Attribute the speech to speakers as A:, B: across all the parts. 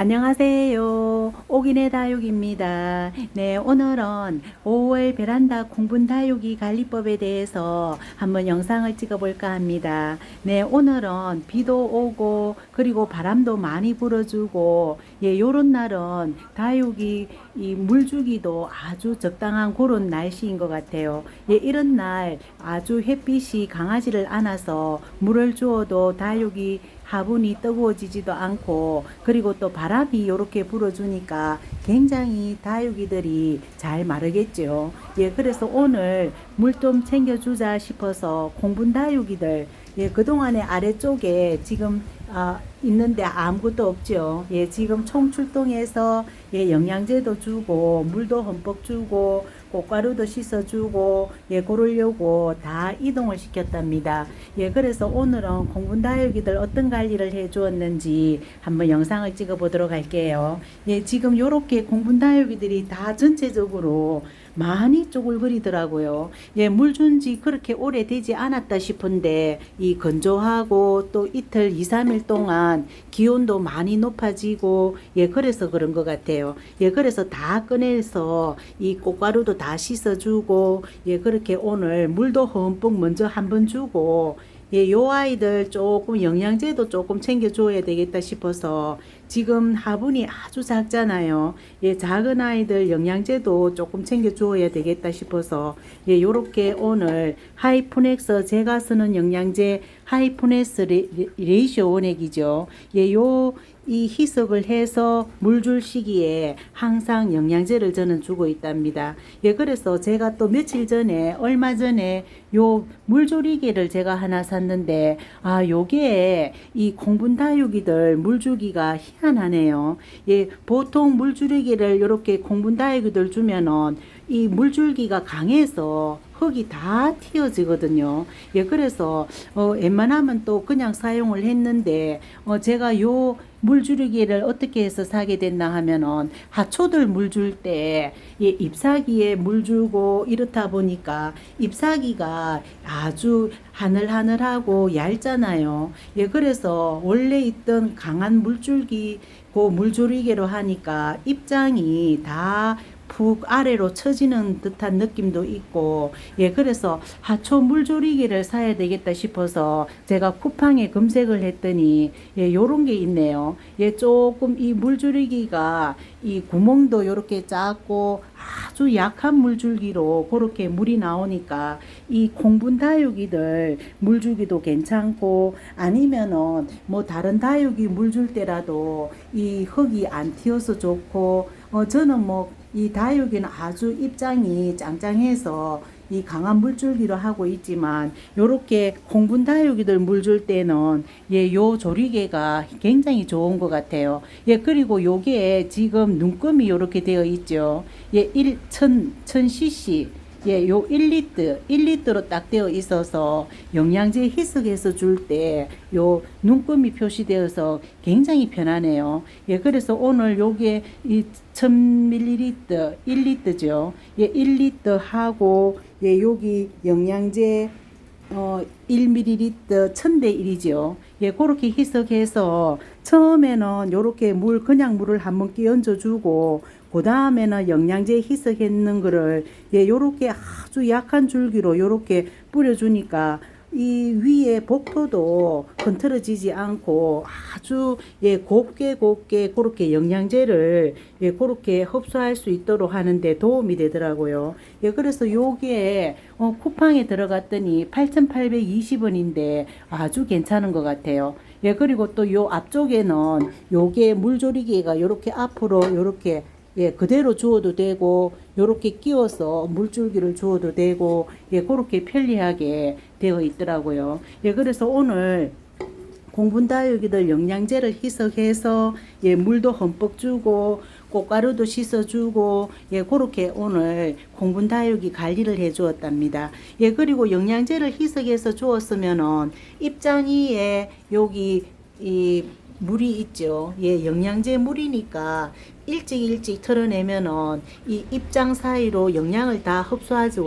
A: 안녕하세요. 오기네 다육입니다. 네, 오늘은 5월 베란다 공분 다육이 관리법에 대해서 한번 영상을 찍어볼까 합니다. 네, 오늘은 비도 오고 그리고 바람도 많이 불어주고 예, 요런 날은 다육이 이 물주기도 아주 적당한 그런 날씨인 것 같아요. 예, 이런 날 아주 햇빛이 강하지를 않아서 물을 주어도 다육이 화분이 뜨거워지지도 않고 그리고 또 바람이 이렇게 불어주니까 굉장히 다육이들이 잘 마르겠죠. 예, 그래서 오늘 물 좀 챙겨주자 싶어서 공분 다육이들 예, 그동안에 아래쪽에 지금 아, 있는데 아무것도 없죠. 예, 지금 총출동해서 예, 영양제도 주고 물도 흠뻑 주고 꽃가루도 씻어주고 예, 고르려고 다 이동을 시켰답니다. 예, 그래서 오늘은 공분 다육이들 어떤 관리를 해 주었는지 한번 영상을 찍어 보도록 할게요. 예, 지금 요렇게 공분 다육이들이 다 전체적으로 많이 쪼글거리더라고요. 예, 물 준 지 그렇게 오래 되지 않았다 싶은데 이 건조하고 또 이틀 2, 3일 동안 기온도 많이 높아지고 예, 그래서 그런 것 같아요. 예, 그래서 다 꺼내서 이 꽃가루도 다 씻어주고 예, 그렇게 오늘 물도 흠뻑 먼저 한번 주고 예, 요 아이들 조금 영양제도 조금 챙겨줘야 되겠다 싶어서 지금 화분이 아주 작잖아요. 예, 작은 아이들 영양제도 조금 챙겨줘야 되겠다 싶어서 예, 요렇게 오늘 하이프넥스 제가 쓰는 영양제 하이프넥스 레, 레이쇼 원액이죠. 예, 요 이 희석을 해서 물 줄 시기에 항상 영양제를 저는 주고 있답니다. 예, 그래서 제가 또 며칠 전에, 얼마 전에 요 물조리개를 제가 하나 샀는데, 아, 요게 이 공분 다육이들 물 주기가 희한하네요. 예, 보통 물줄이기를 이렇게 공분 다육이들 주면은 이 물줄기가 강해서 흙이 다 튀어지거든요. 예, 그래서 어, 웬만하면 또 그냥 사용을 했는데 어, 제가 요 물줄이기를 어떻게 해서 사게 됐나 하면은 하초들 물 줄 때 예, 잎사귀에 물 주고 이렇다 보니까 잎사귀가 아주 하늘하늘하고 얇잖아요. 예, 그래서 원래 있던 강한 물줄기 고 물조리개로 하니까 입장이 다 푹 아래로 처지는 듯한 느낌도 있고 예 그래서 하초 물조리개를 사야 되겠다 싶어서 제가 쿠팡에 검색을 했더니 예 요런 게 있네요. 예 조금 이 물조리기가 이 구멍도 요렇게 작고 아주 약한 물줄기로 그렇게 물이 나오니까 이 콩분 다육이들 물 주기도 괜찮고 아니면은 뭐 다른 다육이 물 줄 때라도 이 흙이 안 튀어서 좋고 어 저는 뭐 이 다육이는 아주 입장이 짱짱해서 이 강한 물줄기로 하고 있지만 요렇게 콩분 다육이들 물 줄 때는 예 요 조리개가 굉장히 좋은 것 같아요. 예 그리고 요게 지금 눈금이 요렇게 되어 있죠. 예 1, 1000, 1000cc 예, 요 1리터, 1리터로 딱 되어 있어서 영양제 희석해서 줄 때 요 눈금이 표시되어서 굉장히 편하네요. 예, 그래서 오늘 요게 이 1000ml, 1리터죠. 예, 1리터 하고 예, 여기 영양제 어 1ml 1000대 1이죠. 예, 그렇게 희석해서 처음에는 요렇게 물 그냥 물을 한번 끼얹어 주고 그 다음에는 영양제 희석했는 거를 예, 요렇게 아주 약한 줄기로 요렇게 뿌려주니까 이 위에 복토도 건틀어지지 않고 아주 예 곱게 곱게 그렇게 영양제를 예 그렇게 흡수할 수 있도록 하는데 도움이 되더라고요. 예 그래서 요게 어 쿠팡에 들어갔더니 8,820원인데 아주 괜찮은 것 같아요. 예 그리고 또 요 앞쪽에는 요게 물조리기가 요렇게 앞으로 요렇게 예, 그대로 주어도 되고, 요렇게 끼워서 물줄기를 주어도 되고, 예, 그렇게 편리하게 되어 있더라고요. 예, 그래서 오늘 공분 다육이들 영양제를 희석해서, 예, 물도 흠뻑 주고, 꽃가루도 씻어주고, 예, 그렇게 오늘 공분 다육이 관리를 해 주었답니다. 예, 그리고 영양제를 희석해서 주었으면은, 입장 위에 여기, 이, 물이 있죠. 예, 영양제 물이니까 일찍 일찍 털어내면은 이 입장 사이로 영양을 다 흡수하지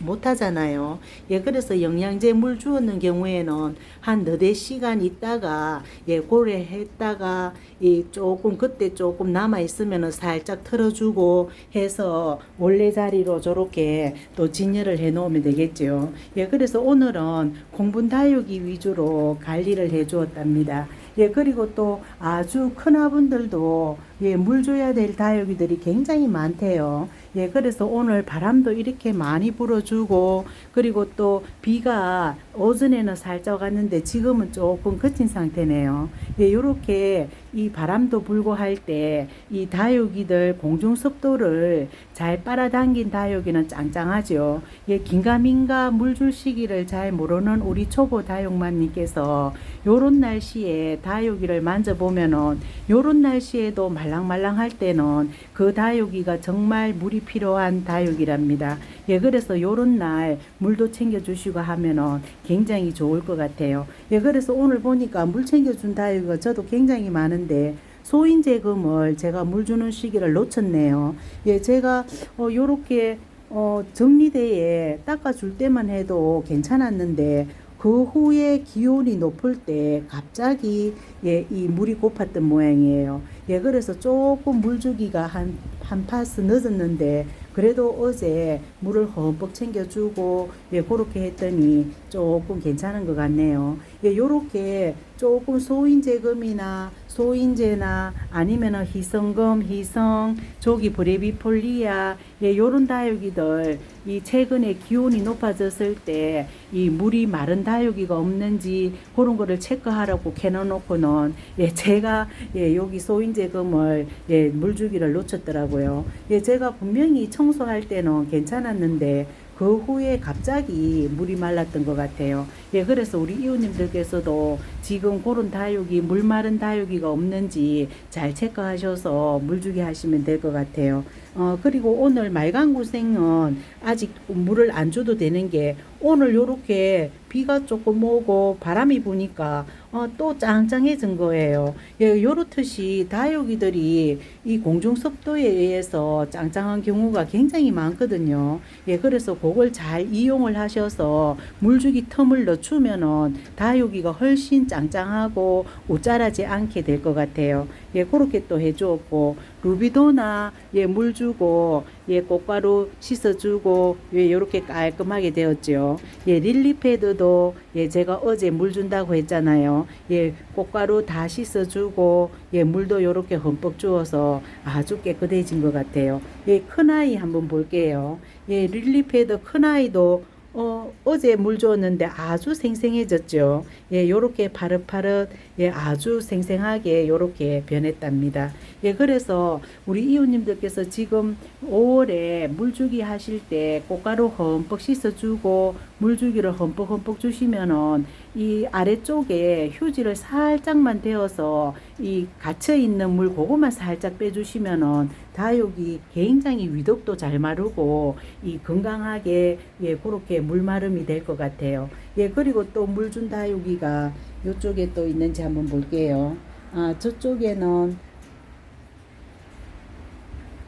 A: 못하잖아요. 예, 그래서 영양제 물 주었는 경우에는 한 너댓 시간 있다가 예, 고래했다가 이 조금 그때 조금 남아 있으면은 살짝 털어주고 해서 원래 자리로 저렇게 또 진열을 해 놓으면 되겠죠. 예, 그래서 오늘은 공분 다육이 위주로 관리를 해 주었답니다. 예, 그리고 또 아주 큰 화분들도 예, 물 줘야 될 다육이들이 굉장히 많대요. 예, 그래서 오늘 바람도 이렇게 많이 불어주고, 그리고 또 비가 오전에는 살짝 왔는데 지금은 조금 그친 상태네요. 예, 요렇게 이 바람도 불고 할 때 이 다육이들 공중 습도를 잘 빨아당긴 다육이는 짱짱하죠. 예, 긴가민가 물줄 시기를 잘 모르는 우리 초보 다육맘님께서 요런 날씨에 다육이를 만져보면은 요런 날씨에도 말랑말랑 할 때는 그 다육이가 정말 물이 필요한 다육이랍니다. 예, 그래서 요런 날 물도 챙겨주시고 하면은 굉장히 좋을 것 같아요. 예, 그래서 오늘 보니까 물 챙겨준 다육이가 저도 굉장히 많은데 소인 제금을 제가 물 주는 시기를 놓쳤네요. 예, 제가 어, 요렇게 어, 정리대에 닦아줄 때만 해도 괜찮았는데 그 후에 기온이 높을 때 갑자기 예, 이 물이 고팠던 모양이에요. 예, 그래서 조금 물 주기가 한, 한 파스 늦었는데 그래도 어제 물을 흠뻑 챙겨주고 예, 그렇게 했더니 조금 괜찮은 것 같네요. 예, 요렇게 조금 소인제금이나 소인제나 아니면은 희성금, 희성, 조기 브레비폴리아 예, 요런 다육이들 이 최근에 기온이 높아졌을 때 이 물이 마른 다육이가 없는지 그런 거를 체크하라고 캐놔놓고는 예, 제가 예, 여기 소인제금을 예, 물 주기를 놓쳤더라고요. 예, 제가 분명히 청소할 때는 괜찮았는데 그 후에 갑자기 물이 말랐던 것 같아요. 예, 그래서 우리 이웃님들께서도 지금 그런 다육이, 물 마른 다육이가 없는지 잘 체크하셔서 물 주게 하시면 될 것 같아요. 어, 그리고 오늘 말강구생은 아직 물을 안 줘도 되는 게 오늘 요렇게 비가 조금 오고 바람이 부니까 어, 또 짱짱해진 거예요. 예, 요렇듯이 다육이들이 이 공중 습도에 의해서 짱짱한 경우가 굉장히 많거든요. 예, 그래서 그걸 잘 이용을 하셔서 물주기 텀을 넣주면은 다육이가 훨씬 짱짱하고 우짜라지 않게 될 것 같아요. 예, 그렇게 또 해주었고 루비도나 예, 물 주고 예, 꽃가루 씻어주고 예, 요렇게 깔끔하게 되었죠. 예, 릴리패드도 예, 제가 어제 물 준다고 했잖아요. 예, 꽃가루 다 씻어주고 예, 물도 요렇게 흠뻑 주어서 아주 깨끗해진 것 같아요. 예, 큰 아이 한번 볼게요. 예, 릴리패드 큰 아이도 어, 어제 물 줬는데 아주 생생해졌죠. 예, 요렇게 파릇파릇, 예, 아주 생생하게 요렇게 변했답니다. 예, 그래서 우리 이웃님들께서 지금 5월에 물주기 하실 때 꽃가루 흠뻑 씻어주고 물주기를 흠뻑 흠뻑 주시면은 이 아래쪽에 휴지를 살짝만 대어서 이 갇혀 있는 물 그거만 살짝 빼주시면은 다육이 굉장히 위독도 잘 마르고 이 건강하게 예 그렇게 물 마름이 될 것 같아요. 예 그리고 또 물 준 다육이가 이쪽에 또 있는지 한번 볼게요. 아 저쪽에는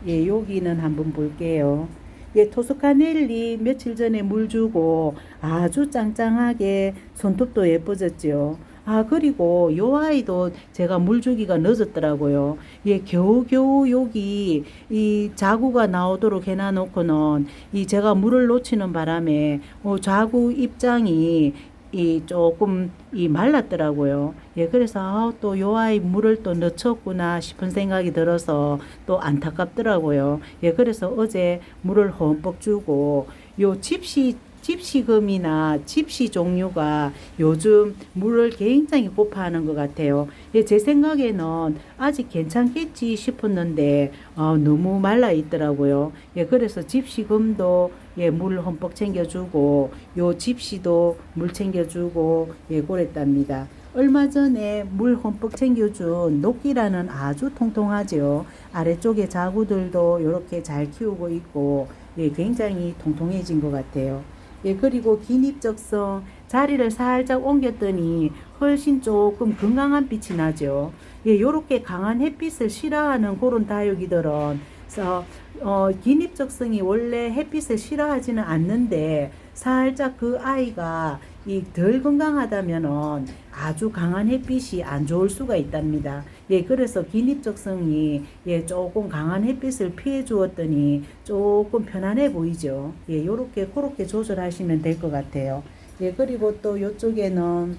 A: 예 여기는 한번 볼게요. 예, 토스카넬리 며칠 전에 물 주고 아주 짱짱하게 손톱도 예뻐졌죠. 아, 그리고 요 아이도 제가 물 주기가 늦었더라고요. 예, 겨우겨우 여기 이 자구가 나오도록 해놔놓고는 이 제가 물을 놓치는 바람에 어, 자구 입장이 이 조금 이 말랐더라고요. 예, 그래서 아, 또요 아이 물을 또 넣쳤구나 싶은 생각이 들어서 또 안타깝더라고요. 예, 그래서 어제 물을 흠뻑 주고 요 집시 집시금이나 집시 종류가 요즘 물을 굉장히 고파하는 것 같아요. 예, 제 생각에는 아직 괜찮겠지 싶었는데 어, 너무 말라 있더라고요. 예, 그래서 집시금도 예, 물 흠뻑 챙겨주고 요 집시도 물 챙겨주고 예, 그랬답니다. 얼마 전에 물 흠뻑 챙겨준 녹기라는 아주 통통하죠. 아래쪽에 자구들도 이렇게 잘 키우고 있고 예, 굉장히 통통해진 것 같아요. 예, 그리고 긴입적성 자리를 살짝 옮겼더니 훨씬 조금 건강한 빛이 나죠. 예, 요렇게 강한 햇빛을 싫어하는 그런 다육이들은 서, 어, 기립적성이 원래 햇빛을 싫어하지는 않는데 살짝 그 아이가 이 덜 건강하다면은 아주 강한 햇빛이 안 좋을 수가 있답니다. 예, 그래서 기립적성이 예, 조금 강한 햇빛을 피해 주었더니 조금 편안해 보이죠. 예, 요렇게 그렇게 조절하시면 될 것 같아요. 예, 그리고 또 요쪽에는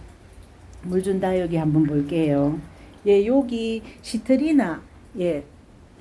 A: 물준 다육이 한번 볼게요. 예, 여기 시트리나 예,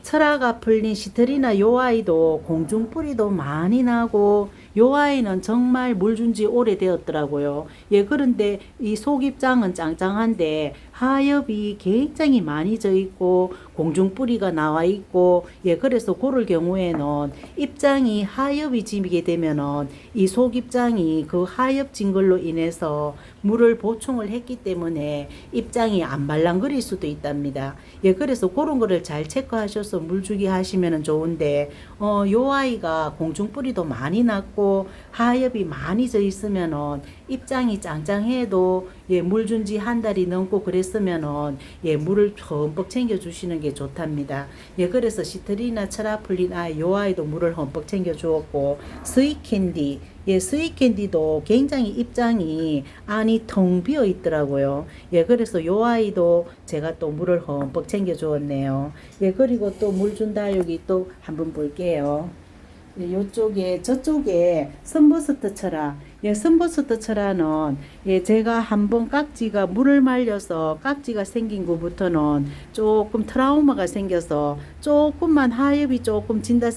A: 철화가 풀린 시트리나 요 아이도 공중 뿌리도 많이 나고 요 아이는 정말 물 준 지 오래되었더라고요. 예, 그런데 이 속입장은 짱짱한데 하엽이 굉장히 많이 져 있고 공중 뿌리가 나와 있고 예, 그래서 고를 경우에는 입장이 하엽이 지게 되면은 이 속입장이 그 하엽 진 걸로 인해서 물을 보충을 했기 때문에 입장이 안 말랑거릴 수도 있답니다. 예, 그래서 그런 거를 잘 체크하셔서 물 주기 하시면 좋은데, 어, 요 아이가 공중 뿌리도 많이 났고, 하엽이 많이 져 있으면은 입장이 짱짱해도 예, 물 준 지 한 달이 넘고 그랬으면은 예, 물을 흠뻑 챙겨 주시는 게 좋답니다. 예, 그래서 시트리나 철아플린 아이 요 아이도 물을 흠뻑 챙겨 주었고 스위캔디 예, 스위캔디도 굉장히 입장이 안이 텅 비어 있더라고요. 예, 그래서 요 아이도 제가 또 물을 흠뻑 챙겨 주었네요. 예, 그리고 또 물 준 다육이 또 한번 볼게요. 예, 요쪽에 저쪽에 선버스트 철아 예, 선버스트 철아는 예, 제가 한번 깍지가 물을 말려서 깍지가 생긴 것부터는 조금 트라우마가 생겨서 조금만 하엽이 조금 진다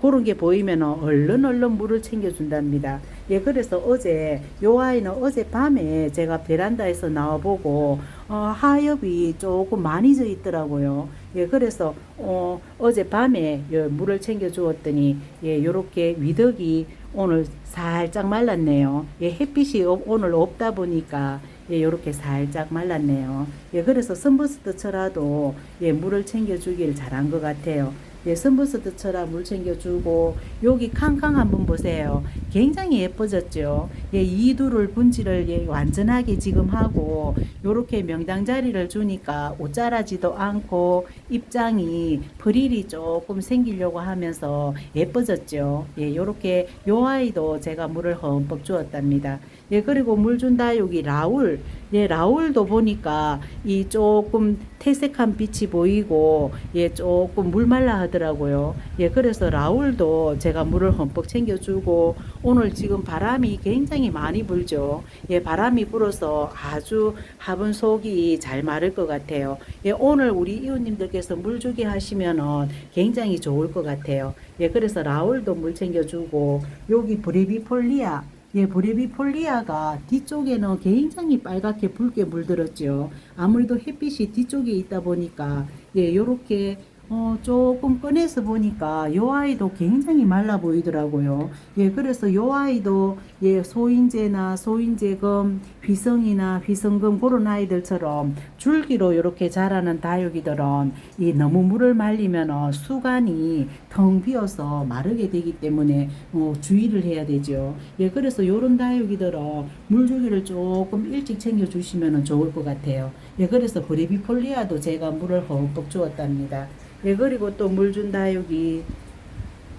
A: 그런 게 보이면 얼른 얼른 물을 챙겨준답니다. 예, 그래서 어제 요 아이는 어제 밤에 제가 베란다에서 나와보고 어, 하엽이 조금 많이 져 있더라고요. 예, 그래서 어, 어제 밤에 요 물을 챙겨 주었더니 예, 요렇게 위덕이 오늘 살짝 말랐네요. 예, 햇빛이 없- 오늘 없다 보니까 예, 요렇게 살짝 말랐네요. 예, 그래서 선버스트처라도 예, 물을 챙겨 주길 잘한 것 같아요. 예, 선버스트처럼 물 챙겨주고 여기 캉캉 한번 보세요. 굉장히 예뻐졌죠. 예, 이두를 분지를 예, 완전하게 지금 하고 요렇게 명당 자리를 주니까 옷자라지도 않고 입장이 프릴이 조금 생기려고 하면서 예뻐졌죠. 예, 요렇게 요 아이도 제가 물을 흠뻑 주었답니다. 예, 그리고 물 준다 여기 라울. 예, 라울도 보니까 이 조금 태색한 빛이 보이고 예, 조금 물 말라 하더라고요. 예, 그래서 라울도 제가 물을 흠뻑 챙겨 주고 오늘 지금 바람이 굉장히 많이 불죠. 예, 바람이 불어서 아주 화분 속이 잘 마를 것 같아요. 예, 오늘 우리 이웃님들께서 물 주기 하시면은 굉장히 좋을 것 같아요. 예, 그래서 라울도 물 챙겨 주고 여기 브레비폴리아 예, 브레비폴리아가 뒤쪽에는 굉장히 빨갛게 붉게 물들었죠. 아무래도 햇빛이 뒤쪽에 있다 보니까 예, 요렇게 어, 조금 꺼내서 보니까 요 아이도 굉장히 말라 보이더라고요. 예, 그래서 요 아이도 예, 소인제나 소인제금, 휘성이나 휘성금 그런 아이들처럼 줄기로 이렇게 자라는 다육이들은 이 너무 물을 말리면 어, 수간이 텅 비어서 마르게 되기 때문에 어, 주의를 해야 되죠. 예, 그래서 요런 다육이들은 물 주기를 조금 일찍 챙겨 주시면 좋을 것 같아요. 예, 그래서 브레비폴리아도 제가 물을 흠뻑 주었답니다. 예, 그리고 또 물 준 다육이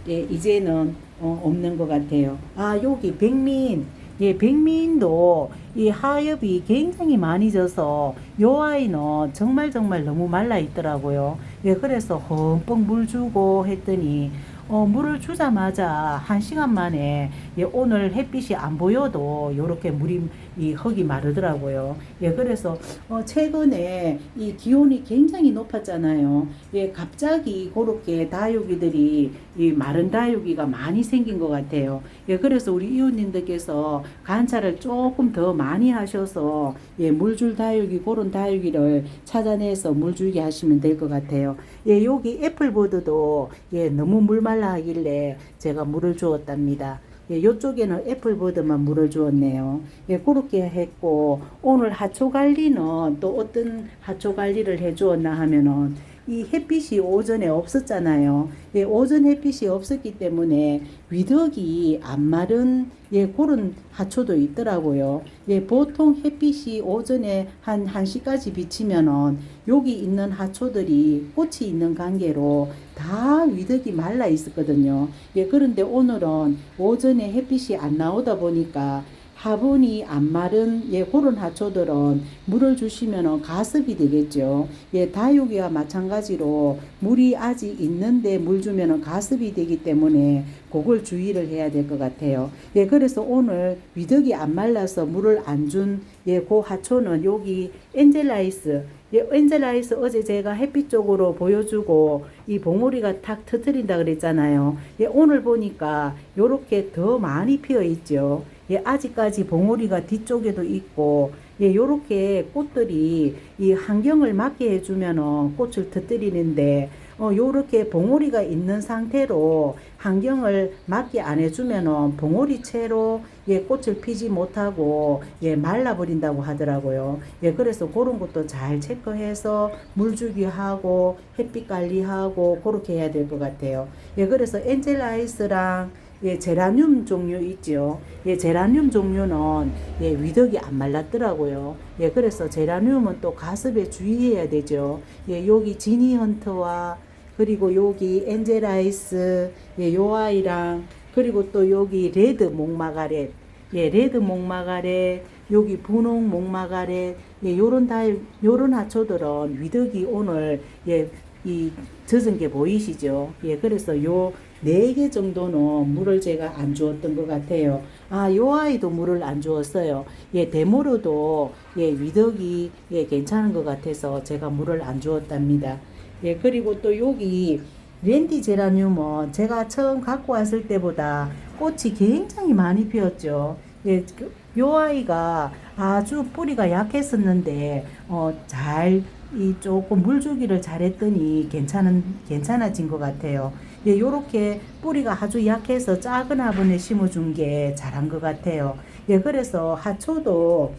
A: 예, 이제는 어, 없는 것 같아요. 아, 여기 백민. 예, 백민도 이 하엽이 굉장히 많이 져서 요 아이는 정말 정말 너무 말라 있더라고요. 예, 그래서 흠뻑 물 주고 했더니 어, 물을 주자마자 한 시간 만에 예, 오늘 햇빛이 안 보여도 요렇게 물이 이 흙이 마르더라고요. 예, 그래서 어, 최근에 이 기온이 굉장히 높았잖아요. 예, 갑자기 그렇게 다육이들이 이 마른 다육이가 많이 생긴 것 같아요. 예, 그래서 우리 이웃님들께서 관찰을 조금 더 많이 하셔서 예, 물줄 다육이 그런 다육이를 찾아내서 물 주게 하시면 될 것 같아요. 예, 여기 애플보드도 예, 너무 물말 라 하길래 제가 물을 주었답니다. 예, 요쪽에는 애플보드만 물을 주었네요. 예, 그렇게 했고, 오늘 하초 관리는 또 어떤 하초 관리를 해 주었나 하면은, 이 햇빛이 오전에 없었잖아요. 예, 오전 햇빛이 없었기 때문에 위덕이 안 마른 예, 그런 하초도 있더라고요. 예, 보통 햇빛이 오전에 한 1시까지 비치면은 여기 있는 하초들이 꽃이 있는 관계로 다 위덕이 말라 있었거든요. 예, 그런데 오늘은 오전에 햇빛이 안 나오다 보니까 화분이 안 마른 예 그런 하초들은 물을 주시면 가습이 되겠죠. 예 다육이와 마찬가지로 물이 아직 있는데 물 주면 가습이 되기 때문에 그걸 주의를 해야 될 것 같아요. 예 그래서 오늘 위덕이 안 말라서 물을 안 준예그 하초는 여기 엔젤라이스 예, 엔젤라이스 어제 제가 햇빛 쪽으로 보여주고 이 봉오리가 탁 터트린다 그랬잖아요. 예, 오늘 보니까 요렇게 더 많이 피어 있죠. 예, 아직까지 봉오리가 뒤쪽에도 있고 예, 요렇게 꽃들이 이 환경을 맞게 해주면은 꽃을 터뜨리는데 어, 요렇게 봉오리가 있는 상태로 환경을 맞게 안 해주면은 봉오리 채로 예, 꽃을 피지 못하고 예, 말라버린다고 하더라고요. 예, 그래서 그런 것도 잘 체크해서 물 주기 하고 햇빛 관리하고 그렇게 해야 될 것 같아요. 예, 그래서 엔젤 아이스랑 예, 제라늄 종류 있죠. 예, 제라늄 종류는 예, 위덕이 안 말랐더라고요. 예, 그래서 제라늄은 또 가습에 주의해야 되죠. 예, 여기 지니 헌터와 그리고 여기 엔젤아이스, 예, 요 아이랑 그리고 또 여기 레드 목마가렛, 예, 레드 목마가렛, 여기 분홍 목마가렛, 예, 요런 다, 요런 하초들은 위덕이 오늘, 예, 이 젖은 게 보이시죠? 예, 그래서 요 네 개 정도는 물을 제가 안 주었던 것 같아요. 아, 요 아이도 물을 안 주었어요. 예, 데모로도 예, 위덕이 예, 괜찮은 것 같아서 제가 물을 안 주었답니다. 예, 그리고 또 여기 랜디 제라늄은 제가 처음 갖고 왔을 때보다 꽃이 굉장히 많이 피었죠. 예, 그, 요 아이가 아주 뿌리가 약했었는데 어, 잘 이 조금 물 주기를 잘했더니 괜찮은 괜찮아진 것 같아요. 예, 요렇게 뿌리가 아주 약해서 작은 화분에 심어준 게 잘한 것 같아요. 예, 그래서 하초도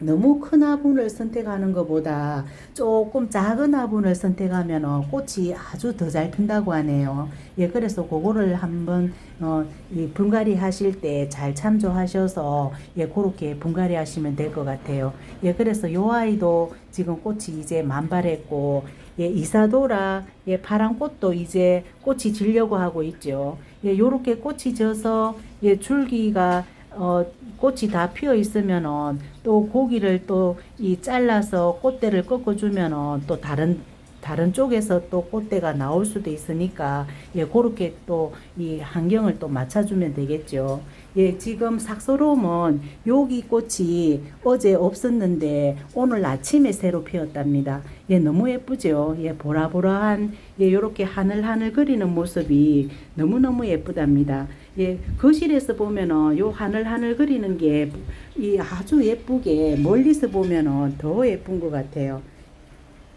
A: 너무 큰 화분을 선택하는 것보다 조금 작은 화분을 선택하면 꽃이 아주 더 잘 핀다고 하네요. 예, 그래서 그거를 한번 어, 이 분갈이 하실 때 잘 참조하셔서 예, 그렇게 분갈이 하시면 될 것 같아요. 예, 그래서 요 아이도 지금 꽃이 이제 만발했고 예, 이사도라 예, 파란 꽃도 이제 꽃이 지려고 하고 있죠. 예, 요렇게 꽃이 져서 예, 줄기가 어, 꽃이 다 피어 있으면은 또 고기를 또 이 잘라서 꽃대를 꺾어 주면은 또 다른 다른 쪽에서 또 꽃대가 나올 수도 있으니까 예 그렇게 또 이 환경을 또 맞춰주면 되겠죠. 예 지금 삭소롬은 여기 꽃이 어제 없었는데 오늘 아침에 새로 피었답니다. 예 너무 예쁘죠. 예 보라보라한 예 요렇게 하늘하늘 그리는 모습이 너무 너무 예쁘답니다. 예 거실에서 보면은 요 하늘하늘 그리는 게 이 아주 예쁘게 멀리서 보면은 더 예쁜 것 같아요.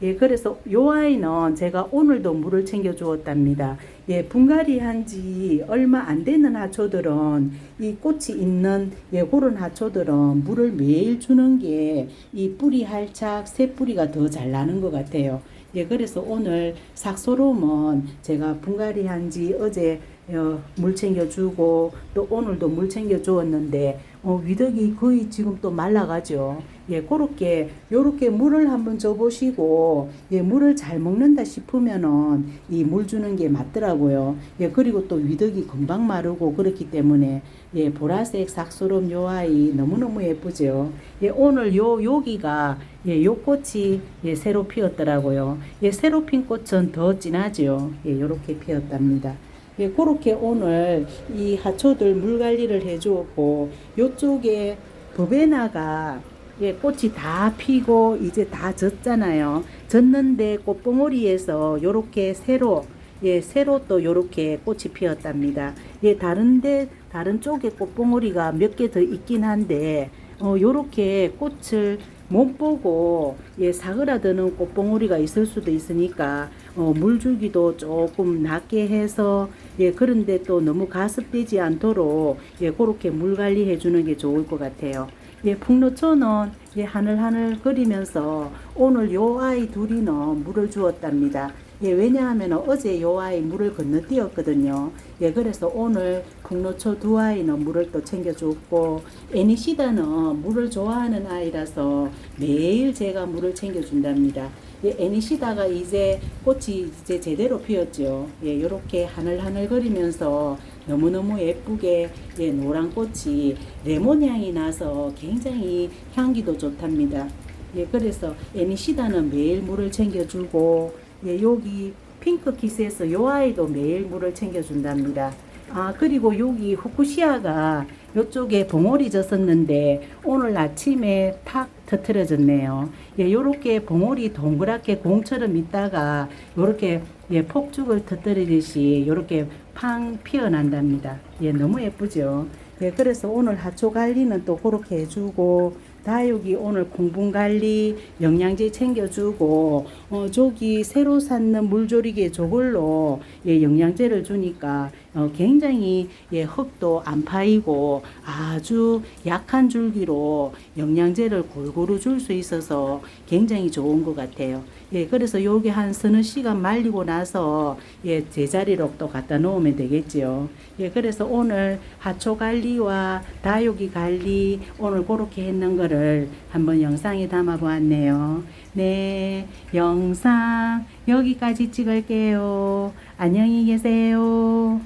A: 예, 그래서 요 아이는 제가 오늘도 물을 챙겨 주었답니다. 예, 분갈이 한 지 얼마 안 되는 하초들은 이 꽃이 있는 예, 그런 하초들은 물을 매일 주는 게 이 뿌리 활착, 새 뿌리가 더 잘 나는 것 같아요. 예, 그래서 오늘 삭소롬은 제가 분갈이 한 지 어제 어, 물 챙겨주고 또 오늘도 물 챙겨주었는데 어, 위덕이 거의 지금 또 말라가죠. 예, 그렇게 요렇게 물을 한번 줘 보시고 예, 물을 잘 먹는다 싶으면은 이 물 주는 게 맞더라고요. 예, 그리고 또 위덕이 금방 마르고 그렇기 때문에 예, 보라색 삭소롬 요 아이 너무너무 예쁘죠. 예, 오늘 요 여기가 예, 요 꽃이 예, 새로 피었더라고요. 예, 새로 핀 꽃은 더 진하죠. 예, 요렇게 피었답니다. 예, 그렇게 오늘 이 하초들 물 관리를 해 주었고 요쪽에 버베나가 예, 꽃이 다 피고 이제 다 졌잖아요. 졌는데 꽃봉오리에서 요렇게 새로 예, 새로 또 요렇게 꽃이 피었답니다. 예, 다른데 다른 쪽에 꽃봉오리가 몇 개 더 있긴 한데 어, 요렇게 꽃을 못 보고 예, 사그라드는 꽃봉오리가 있을 수도 있으니까 어, 물 주기도 조금 낮게 해서 예, 그런데 또 너무 가습되지 않도록 예, 그렇게 물 관리해 주는 게 좋을 것 같아요. 예, 풍노초는 예, 하늘하늘 거리면서 오늘 요 아이 둘이는 물을 주었답니다. 예, 왜냐하면 어제 요 아이 물을 건너뛰었거든요. 예, 그래서 오늘 풍노초 두 아이는 물을 또 챙겨줬고, 애니시다는 물을 좋아하는 아이라서 매일 제가 물을 챙겨준답니다. 예, 애니시다가 이제 꽃이 이제 제대로 피었죠. 예, 요렇게 하늘하늘 거리면서 너무너무 예쁘게 예, 노란 꽃이 레몬 향이 나서 굉장히 향기도 좋답니다. 예, 그래서 애니시다는 매일 물을 챙겨주고, 예, 여기 핑크 키스에서 요 아이도 매일 물을 챙겨준답니다. 아, 그리고 여기 후쿠시아가 요쪽에 봉오리 졌었는데 오늘 아침에 탁 터트려졌네요. 예, 요렇게 봉오리 동그랗게 공처럼 있다가 요렇게 예, 폭죽을 터뜨리듯이 요렇게 팡 피어난답니다. 예, 너무 예쁘죠? 예, 그래서 오늘 하초 관리는 또 그렇게 해주고 다육이 오늘 공분 관리 영양제 챙겨주고 어 저기 새로 샀는 물조리개 저걸로 예 영양제를 주니까 어 굉장히 예 흙도 안 파이고 아주 약한 줄기로 영양제를 골고루 줄 수 있어서 굉장히 좋은 것 같아요. 예 그래서 요게 한 서너 시간 말리고 나서 예 제자리로 또 갖다 놓으면 되겠지요. 예 그래서 오늘 하초 관리와 다육이 관리 오늘 그렇게 했는 거를 한번 영상에 담아 보았네요. 네, 영상 여기까지 찍을게요. 안녕히 계세요.